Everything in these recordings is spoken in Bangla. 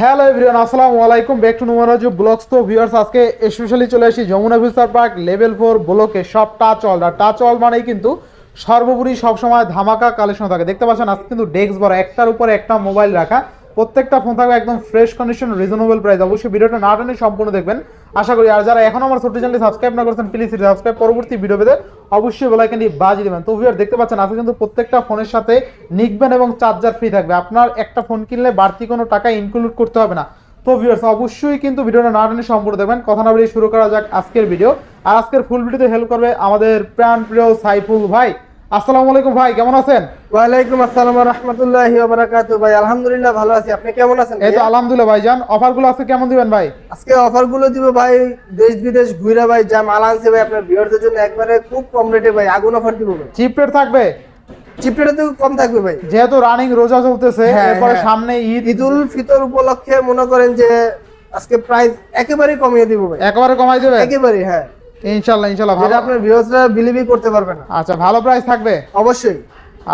হ্যালো এভরিওয়ান আসসালামু আলাইকুম ব্যাক টু নুমারাজু ব্লগস তো ভিউয়ার্স আজকে স্পেশালি চলে আসি যমুনা ভিস্তার পার্ক লেভেল ফোর ব্লকে। সব টাচ অল আর টাচ অল মানেই কিন্তু সর্বোপরি সবসময় ধামাকা কালেকশন থাকে। দেখতে পাচ্ছেন, আজকে কিন্তু ডেস্ক বড় একটার উপরে একটা মোবাইল রাখা। প্রত্যেকটা ফোন থাকবে একদম ফ্রেশ কন্ডিশন রিজনেবল প্রাইস অবশ্যই ভিডিওটা না টেনে সম্পূর্ণ দেখবেন। আশা করি আর যারা এখন আমার ছোট্ট চ্যানেলটি সাবস্ক্রাইব না করছেন প্লিজ সাবস্ক্রাইব পরবর্তী ভিডিও পেতে অবশ্যই বেলাইকানটি বাজিয়ে দেবেন। তো ভিউয়ার দেখতে পাচ্ছেন, আজকে কিন্তু প্রত্যেকটা ফোনের সাথে নিকবেন এবং চার্জার ফ্রি থাকবে। আপনার একটা ফোন কিনলে বাড়তি কোনো টাকা ইনক্লুড করতে হবে না। তো ভিউয়ার্স অবশ্যই কিন্তু ভিডিওটা না টেনে সম্পূর্ণ দেখবেন। কথা না বেরিয়ে শুরু করা যাক আজকের ভিডিও আর আজকের ফুল ভিডিওতে হেল্প করবে আমাদের প্রাণ প্রিয় সাইফুল ভাই। আসসালামু আলাইকুম ভাই কেমন আছেন? ওয়ালাইকুম আসসালাম রহমতুল্লাহি বারাকাতু ভাই আলহামদুলিল্লাহ ভালো আছি। আপনি কেমন আছেন এই তো? আলহামদুলিল্লাহ ভাইজান। অফারগুলো আজকে কেমন দিবেন ভাই? আজকে অফারগুলো দিব ভাই দেশ বিদেশ ঘুরে ভাই যা মাল আনছে ভাই আপনার ভিউয়ারদের জন্য একবারে খুব কম রেটে ভাই আগুন অফার দিব ভাই। চিপ রেট থাকবে? তো কম থাকবে ভাই। যেহেতু রানিং রোজা চলতেছে হ্যাঁ, এরপরে হ্যাঁ। সামনে ঈদ। ঈদ উল ফিতর উপলক্ষে মনে করেন যে আজকে প্রাইস একেবারে কমিয়ে দিব ভাই। একেবারে কমাই দেবে একেবারে হ্যাঁ। ইনশাল্লাহ ইনশাল্লাহ যেটা ভালো। আপনার ভিউয়ার্সরা বিলিভই করতে পারবে না। আচ্ছা ভালো প্রাইস থাকবে? অবশ্যই।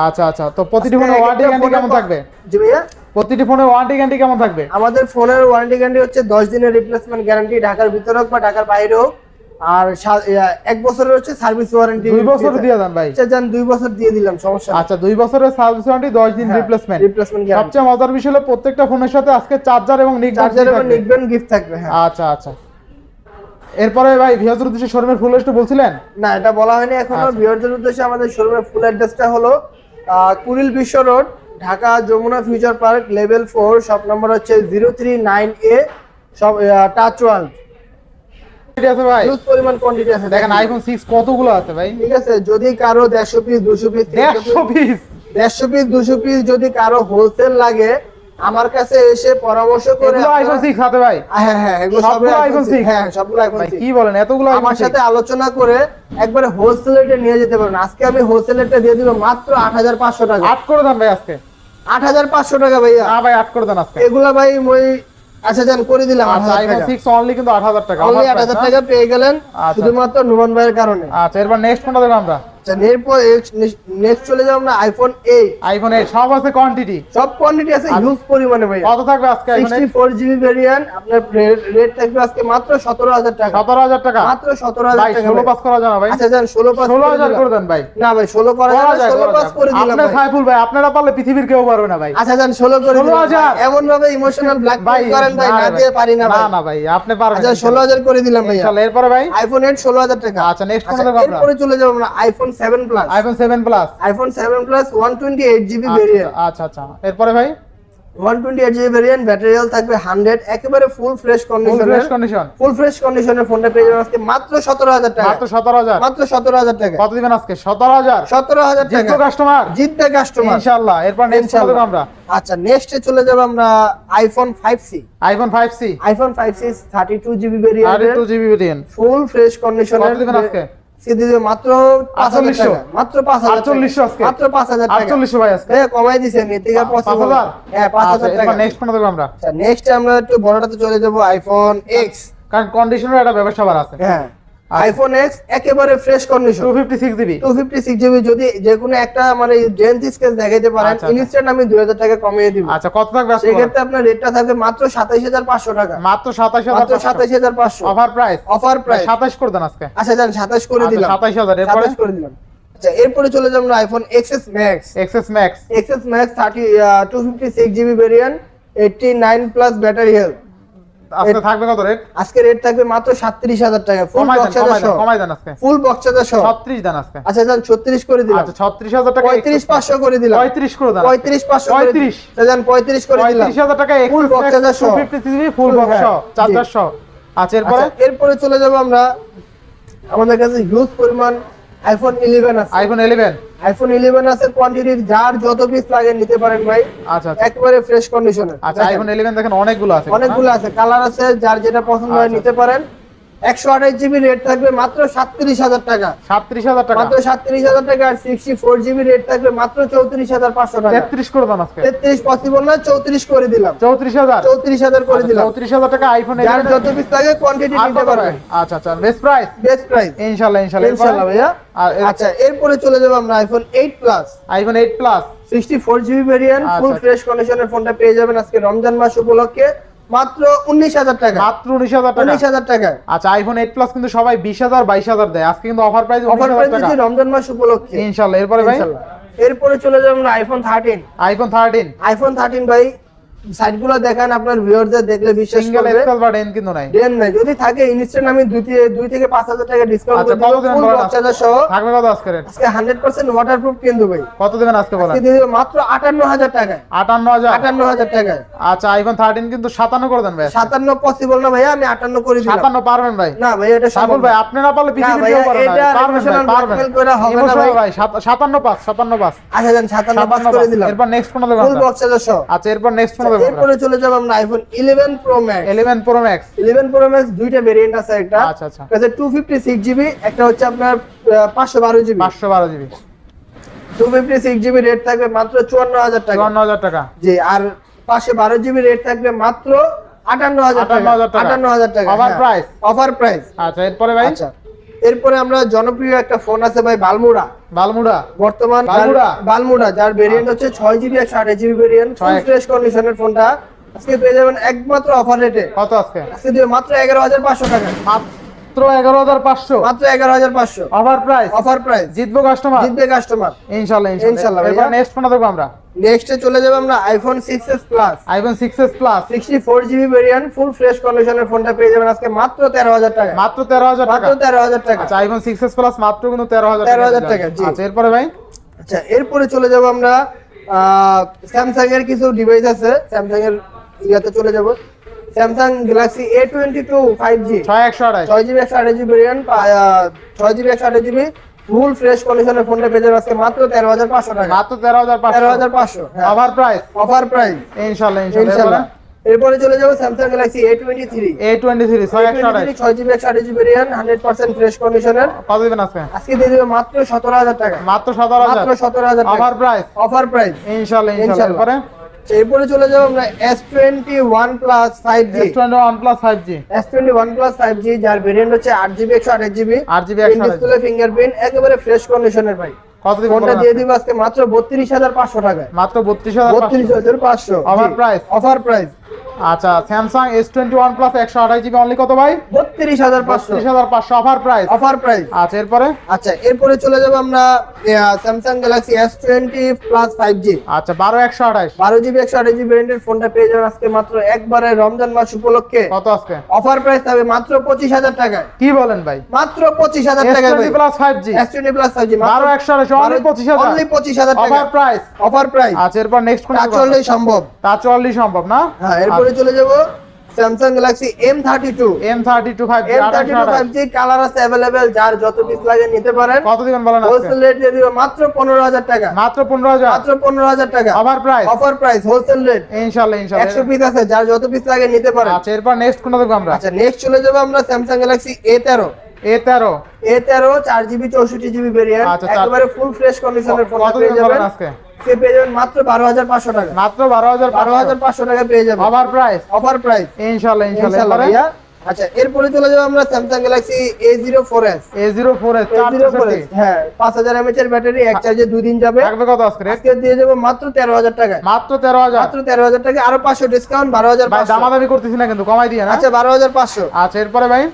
আচ্ছা আচ্ছা তো প্রতিটি আজকে ফোনে ওয়ারেন্টি গ্যারান্টি কেমন থাকবে? জি ভাইয়া? প্রতিটি ফোনে ওয়ারেন্টি গ্যারান্টি কেমন থাকবে? আমাদের ফোনের ওয়ারেন্টি গ্যারান্টি হচ্ছে দশ দিনের রিপ্লেসমেন্ট গ্যারান্টি ঢাকার ভিতরে হোক বা ঢাকার বাইরে হোক। আর এক বছরের হচ্ছে সার্ভিস ওয়ারেন্টি দুই বছর দিয়ে দেন ভাই। আচ্ছা যান দুই বছর দিয়ে দিলাম সমস্যা আচ্ছা দুই বছরের সার্ভিস ওয়ারেন্টি দশ দিন হ্যাঁ, রিপ্লেসমেন্ট রিপ্লেসমেন্ট গ্যারান্টি সবচেয়ে মজার বিষয় হলো প্রত্যেকটা ফোনের সাথে আজকে চার্জার এবং নিক চার্জার এবং নিকবেন গিফট থাকবে হ্যাঁ। আচ্ছা আচ্ছা। এরপরে ভাই ভিয়াজুর উদ্দেশ্যে শোরুমের ফুল একটু বলছিলেন? না এটা বলা হয়নি এখনও। আচ্ছা। ভিউয়ারদের উদ্দেশ্যে আমাদের শোরুমের ফুল অ্যাড্রেসটা হলো Kuril Bishwa road Dhaka Jamuna future park level four shop number হচ্ছে জিরো থ্রি নাইন এ সব টাচ ওয়ার্ল্ড আছে ভাই? হিউজ পরিমাণ কোয়ান্টিটি আছে দেখেন আইফোন সিক্স কতগুলো আছে ভাই? ঠিক আছে যদি কারও দেড়শো পিস দুশো পিস দেড়শো পিস দেড়শো পিস দুশো পিস যদি কারও হোলসেল লাগে আমার কাছে এসে পরামর্শ করে আইফোন আপনারা- সিক্স হাতে ভাই। হ্যাঁ হ্যাঁ এগুলো সবগুলো সবগুলো আইফোন 6 হ্যাঁ সবগুলো আইফোন ভাই কি বলেন এতগুলো আমার সাথে আলোচনা করে একবারে হোলসেল রেটে নিয়ে যেতে পারেন। আজকে আমি হোলসেল রেটে দিয়ে দিব মাত্র আট হাজার পাঁচশো টাকা। আট করে দেন ভাই আজকে। আট হাজার পাঁচশো টাকা ভাইয়া। না ভাই আট করে দেন আজকে। এগুলা ভাই ওই আচ্ছা যান করে দিলাম আইফোন টাকা। সিক্স অনলি কিন্তু আট হাজার টাকা। অনলি offer আট হাজার price, টাকা পেয়ে গেলেন আচ্ছা। শুধুমাত্র নুমান ভাইয়ের কারণে। আচ্ছা এরপর নেক্সট কোনটা দেখো আমরা? আচ্ছা এরপর নেক্সট চলে যাব আমরা আইফোন এইট আইফোন এইট সব আছে কোয়ান্টিটি সব কোয়ান্টিটি আছে। হিউজ পরিমাণে ভাইয়া। কত থাকবে আজকে আইফোন জিবি ভেরিয়েন্ট আপনার রেট থাকবে আজকে মাত্র সতেরো হাজার টাকা। সতেরো হাজার টাকা? মাত্র সতেরো হাজার ভাই টাকা ষোলো ভাই। পাস করা যাবে ভাই। আচ্ছা যান ষোলো পাস ষোলো হাজার করে দেন ভাই। না ভাই ষোলো করা করা যাবে যায়, ষোলো করা পাস করে দিলাম আপনার ভাই। সাইফুল ভাই আপনারা পারলে পৃথিবীর কেউ পারবে না ভাই। আচ্ছা যান ষোলো করে 16,000 এমন ভাবে ইমোশনাল ব্ল্যাক ভাই করেন ভাই না না ভাই। দিয়ে পারি না না ভাই। না ভাই আপনি পারবেন আচ্ছা ষোলো হাজার করে দিলাম ভাই ইনশাআল্লাহ এরপরে ভাই? আইফোন এইট ষোলো হাজার টাকা। আচ্ছা, next কোনটা আচ্ছা, দেখব এরপরে চলে যাব আমরা iPhone seven plus iPhone seven plus iPhone seven plus one twenty eight GB variant আচ্ছা আচ্ছা এরপরে ভাই? One twenty eight GB variant battery health থাকবে হান্ড্রেড একেবারে full fresh full fresh condition full fresh কন্ডিশনের ফোনটা পেয়ে যাবেন আজকে মাত্র সতেরো হাজার টাকা। মাত্র সতেরো হাজার। মাত্র সতেরো হাজার টাকা। কত দিবেন আজকে? সতেরো হাজার। সতেরো হাজার টাকা। কাস্টমার জিতবে কাস্টমার ইনশাআল্লাহ। এরপর নেক্সট। আমরা? আচ্ছা নেক্সটে চলে যাব আমরা iPhone five C iPhone five C iPhone five C thirty two GB আর variant two GB variant full fresh কন্ডিশনের কত দিবেন আজকে? মাত্র পাঁচ হাজার 4800 টাকা। মাত্র পাঁচ আটচল্লিশশো আজকে? মাত্র পাঁচ হাজার টাকা। আটচল্লিশশো ভাই আজকে? হ্যাঁ কমাই পাঁচ হাজার? হ্যাঁ পাঁচ আচ্ছা, হাজার টাকা। নেক্সট আমরা। আচ্ছা নেক্সট আমরা একটু বড়টাতে চলে যাব আইফোন এক্স কারণ কন্ডিশনের একটা ব্যবসা আছে হ্যাঁ। আইফোন এক্স একেবারে fresh condition two fifty six GB two fifty six GB যদি যে কোনো একটা মানে স্কেচ দেখাইতে পারেন আচ্ছা, আচ্ছা। ইনস্ট্যান্ট আমি দুই হাজার টাকা কমিয়ে দিব। আচ্ছা কত থাকবে আজকে? সেক্ষেত্রে আপনার রেটটা থাকবে মাত্র সাতাইশ হাজার পাঁচশো টাকা। মাত্র সাতাশ মাত্র হাজার সাতাইশ হাজার পাঁচশো। অফার প্রাইস অফার প্রাইস সাতাশ করে দেন আজকে। আচ্ছা যান সাতাশ করে দিলাম। সাতাশ হাজার। এরপরে? সাতাশ করে দিলাম। আচ্ছা এরপরে চলে যাব আমরা iPhone XS max XS max XS max thirty two fifty six GB variant eighty nine plus battery health আজকে থাকবে কত রেট আজকে রেট থাকবে মাত্র সাতত্রিশ হাজার টাকা। ফুল বক্স কমাই দেন সহ কমাই দেন আজকে। ফুল বক্স সহ ছত্রিশ দেন আজকে। আচ্ছা যান ছত্রিশ করে দিলাম। আচ্ছা ছত্রিশ হাজার টাকা পঁয়ত্রিশ পাঁচশো করে দিলাম। পঁয়ত্রিশ করে দেন পঁয়ত্রিশ পাঁচশো করে 35 আচ্ছা, যান পঁয়ত্রিশ করে দিলাম। পঁয়ত্রিশ হাজার টাকা সহ। ফিফটি জিবি ফুল বক্স সহ চার্জার সহ আচ্ছা এরপরে? আচ্ছা এরপরে চলে যাব আমরা আমাদের কাছে হিউজ পরিমাণ আইফোন ইলেভেন আছে। আইফোন ইলেভেন আইফোন ইলেভেন আছে কোয়ান্টিটির যার যত পিস লাগে নিতে পারেন ভাই। আচ্ছা আচ্ছা। একেবারে ফ্রেশ কন্ডিশনে আচ্ছা আইফোন ইলেভেন দেখেন অনেকগুলো আছে। অনেকগুলো আছে। কালার আছে যার যেটা পছন্দ হয় আচ্ছা, নিতে পারেন। একশো আঠাশ জিবি রেট থাকবে মাত্র সাতত্রিশ হাজার টাকা। সাতত্রিশ হাজার টাকা। মাত্র সাতত্রিশ হাজার টাকা আর সিক্সটি ফোর জিবি রেট থাকবে মাত্র চৌত্রিশ হাজার পাঁচশো টাকা। তেত্রিশ করে দেন আজকে। তেত্রিশ পসিবল না চৌত্রিশ করে দিলাম। চৌত্রিশ হাজার? চৌত্রিশ হাজার করে দিলাম। চৌত্রিশ হাজার টাকা আইফোন যার যত পিস লাগে কোয়ান্টিটি নিতে পারবেন আচ্ছা আচ্ছা বেস্ট প্রাইস বেস্ট প্রাইস ইনশাল্লাহ ইনশাল্লাহ। ইনশাআল্লাহ ভাইয়া। আচ্ছা এরপরে চলে যাব আমরা iPhone eight plus iPhone eight plus sixty four GB variant আচ্ছা, ফুল আচ্ছা। ফ্রেশ কন্ডিশনের ফোনটা পেয়ে যাবেন আজকে রমজান মাস উপলক্ষে। মাত্র উনিশ হাজার টাকা। মাত্র উনিশ হাজার টাকা? উনিশ হাজার টাকা। আচ্ছা আইফোন এইট প্লাস কিন্তু সবাই বিশ হাজার বাইশ হাজার দেয়। আজকে কিন্তু অফার প্রাইস অফার প্রাইস দিচ্ছি রমজান মাস উপলক্ষে। ইনশাল্লাহ এরপরে ভাই? এরপরে চলে যাব iPhone thirteen iPhone thirteen iPhone thirteen ভাই সাইটগুলো দেখেন আপনার ভিউয়ারদের দেখলে বিশ্বাস করবে। কিন্তু নাই। দেন নাই। যদি থাকে ইনস্ট্যান্ট আমি দুই থেকে দুই থেকে পাঁচ হাজার টাকা ডিসকাউন্ট আচ্ছা, করে কত দেবো দিবেন ফুল বলেন? বক্স চার্জার সহ। থাকবে কত আজকে রেট আজকে হান্ড্রেড পার্সেন্ট ওয়াটারপ্রুফ কিন্তু ভাই। কত দেবেন আজকে বলেন? আজকে দিয়ে মাত্র আটান্ন হাজার টাকায়। আটান্ন হাজার? আটান্ন হাজার টাকায়। আচ্ছা আইফোন থার্টিন কিন্তু সাতান্ন করে দেন ভাই সাতান্ন পসিবল না ভাইয়া আমি আটান্ন করে দিলাম। সাতান্ন পারবেন ভাই। না ভাই এটা সম্ভব ভাই আপনি না পারলে কেউ না পারবেন ভাই পারবেন। হবে না ভাই। ভাই সাত- সাতান্ন পাঁচ সাতান্ন পাঁচ। আচ্ছা যান সাতান্ন পাস করে দিলাম। এরপর নেক্সট কোন দেবেন ফুল বক্স সহ। আচ্ছা এরপর নেক্সট কোন দেবেন এরপরে চলে যাব আমরা iPhone eleven pro max eleven pro max eleven pro max দুইটা ভেরিয়েন্ট আছে একটা। আচ্ছা আচ্ছা। আছে টু ফিফটি সিক্স জিবি একটা হচ্ছে আপনার পাঁচশো বারো জিবি পাঁচশো বারো GB two fifty six GB rate থাকবে মাত্র চুয়ান্ন হাজার টাকা। চুয়ান্ন হাজার টাকা। জি আর পাঁচশো বারো জিবি রেট থাকবে মাত্র আটান্ন হাজার টাকা। 58,000 টাকা। আটান্ন হাজার টাকা Offer price? অফার প্রাইস আচ্ছা এরপরে ভাই? আচ্ছা। এরপরে আমরা জনপ্রিয় একটা ফোন আছে ভাই বালমুড়া। বালমুড়া? বর্তমান বালমুড়া? বালমুড়া যার ভেরিয়েন্ট হচ্ছে ছয় জিবি একশো আঠাশ জিবি ভেরিয়েন্ট ফ্রেশ কন্ডিশনের ফোনটা আজকে পেয়ে যাবেন একমাত্র অফার রেটে কত আজকে? আজকে মাত্র এগারো হাজার পাঁচশো টাকা। মাত্র এগারো হাজার পাঁচশো। মাত্র এগারো হাজার পাঁচশো। অফার প্রাইস অফার প্রাইস জিতবো কাস্টমার জিতবে কাস্টমার ইনশাল্লাহ ইনশাল্লাহ। এরপর নেক্সট কোন দেখব আমরা? নেক্সটে চলে যাবে আমরা iPhone six S plus iPhone six S plus sixty four GB variant full fresh কন্ডিশনের ফোনটা পেয়ে যাবেন আজকে মাত্র তেরো হাজার টাকা। মাত্র তেরো হাজার টাকা। মাত্র তেরো হাজার টাকা। আচ্ছা আইফোন সিক্স এস প্লাস মাত্র কিন্তু তেরো হাজার 13,000 টাকা, আচ্ছা এরপরে ভাই? আচ্ছা এরপরে চলে যাব আমরা স্যামসাং এর কিছু ডিভাইস আছে। স্যামসাং এর ইয়াতে চলে যাব। Samsung Galaxy A twenty two five G ছয় একশো আড়াই ছয় জিবি একশো আঠাশ জিবি ভেরিয়েন্ট ছয় জিবি একশো আঠাশ জিবি ফুল ফ্রেশ কন্ডিশনের ফোনটা পেয়ে যাবেন আজকে মাত্র তেরো হাজার পাঁচশো টাকা। মাত্র তেরো হাজার তেরো হাজার পাঁচশো অফার প্রাইস অফার প্রাইস ইনশাল্লাহ ইনশাল্লাহ। এরপরে? চলে যাব Samsung Galaxy A twenty three A twenty three ছয় জিবি একশো আঠাশ। GB variant hundred percent fresh কন্ডিশনের কত দিবেন আজকে? আজকে দিয়ে দেবে মাত্র সতেরো হাজার টাকা। মাত্র সতেরো হাজার। মাত্র সতেরো হাজার টাকা। অফার প্রাইস অফার প্রাইস ইনশাল্লাহ ইনশাল্লাহ। এরপরে চলে যাব আমরা S twenty one plus five G one plus five G S twenty one plus five G যার ভেরিয়েন্ট হচ্ছে আট জিবি একশো আঠাশ জিবি আট জিবি ডিসপ্লে ফিঙ্গারপ্রিন্ট একেবারে ফ্রেশ কন্ডিশনের ভাই। ফোনটা দিয়ে দিব আজকে মাত্র বত্রিশ হাজার পাঁচশো টাকায়। মাত্র বত্রিশ হাজার বত্রিশ হাজার পাঁচশো। অফার প্রাইস অফার প্রাইস আচ্ছা Samsung S twenty one plus একশো আঠাশ জিবি অনলি কত ভাই? বত্রিশ হাজার পাঁচশো। হাজার পাঁচশো অফার প্রাইস অফার প্রাইস আচ্ছা এরপরে? আচ্ছা এরপরে চলে যাব আমরা Samsung Galaxy S twenty plus five G আচ্ছা বারো একশো আঠাশ। বারো জিবি একশো আঠাশ জিবি ভ্যারিয়েন্টের ফোনটা পেয়ে যাবেন আজকে মাত্র একবারে রমজান মাস উপলক্ষে। কত আজকে? অফার প্রাইস থাকবে মাত্র পঁচিশ হাজার টাকায়। কি বলেন ভাই? মাত্র পঁচিশ হাজার টাকায় plus five G S twenty plus five G বারো একশো আঠাশ অনলি পঁচিশ হাজার। অনলি পঁচিশ হাজার টাকা অফার প্রাইস অফার প্রাইস আচ্ছা এরপর নেক্সট কোন তা চললেই সম্ভব। তা চল্লিশ সম্ভব না? হ্যাঁ এরপরে চলে যাব Samsung Galaxy M thirty two M thirty two five M thirty two five G colour আছে অ্যাভেলেবেল যার যত পিস লাগে নিতে পারেন। কত দিবেন বলেন হোলসেল রেট দিয়ে দিব মাত্র পনেরো হাজার টাকা। মাত্র পনেরো হাজার? মাত্র পনেরো হাজার টাকা। Offer price offer price wholesale rate ইনশাল্লাহ একশো ইনশাল্লাহ পিস আছে যার যত পিস লাগে নিতে পারেন। আচ্ছা এরপর নেক্সট কোনটা দেখব আমরা? আচ্ছা নেক্সট চলে যাব আমরা স্যামসাং গ্যালাক্সি এ তেরো এ তেরো এ তেরো চার জিবি চৌষট্টি জিবি ভেরিয়েন্ট আচ্ছা, একেবারে ফুল ফ্রেশ কন্ডিশনের ফোন কত পেয়ে দিবেন যাবেন। বলেন আজকে? সে পেয়ে যাবেন মাত্র বারো হাজার পাঁচশো টাকা। মাত্র বারো হাজার বারো হাজার পাঁচশো টাকা পেয়ে যাবেন। অফার প্রাইস অফার প্রাইস ইনশাল্লাহ ইনশাল্লাহ। ইনশাল্লাহ এরপরে? আচ্ছা এরপরে চলে যাব আমরা Samsung Galaxy A zero four S A zero four S zero four S হ্যাঁ পাঁচ হাজার এমএচ এর ব্যাটারি এক চার্জে দুই দিন যাবে। থাকবে কত আজকে আজকে দিয়ে যাব মাত্র তেরো হাজার টাকা মাত্র তেরো হাজার। মাত্র তেরো হাজার টাকা আরও পাঁচশো ডিসকাউন্ট বারো হাজার দামাদামি করতেছি না কিন্তু কমাই দিয়ে আচ্ছা বারো হাজার পাঁচশো। আচ্ছা এরপরে ভাই?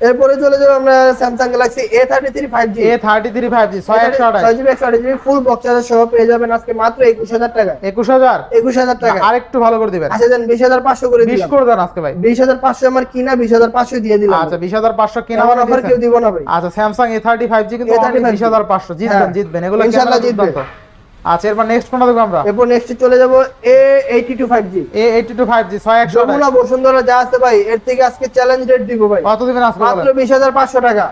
এরপরে চলে যাব আমরা Samsung Galaxy A thirty three five G A thirty three five G ছয় একশো জিবি একশো আঠাশ জিবি ফুল বক্স চার্জার সহ পেয়ে যাবেন আজকে মাত্র একুশ হাজার টাকা। একুশ হাজার? একুশ হাজার টাকা। আর একটু ভালো করে দিবেন। আচ্ছা দেন বিশ হাজার পাঁচশো করে বিশ করে দেন আজকে ভাই। বিশ হাজার পাঁচশো আমার কিনা বিশ হাজার পাঁচশো দিয়ে দিলাম। আচ্ছা বিশ হাজার পাঁচশো কিনা আমার মানে অফার কেউ দিব না ভাই। আচ্ছা Samsung A thirty five G কিন্তু A35 বিশ হাজার পাঁচশো। জিতবেন হ্যাঁ। জিতবেন। এগুলো ইনশাল্লাহ ক্যামেরা জিতবে। দুর্দান্ত। আচ্ছা এরপর নেক্সট কোনটা দেখব আমরা? এরপর নেক্সট চলে যাব A eighty two five G A eighty two five G ছয় একশো যমুনা বসুন্ধরা যা আছে ভাই এর থেকে আজকে চ্যালেঞ্জ রেট দিব ভাই। কত দিবেন আজকে মাত্র বলেন? বিশ হাজার পাঁচশো টাকা।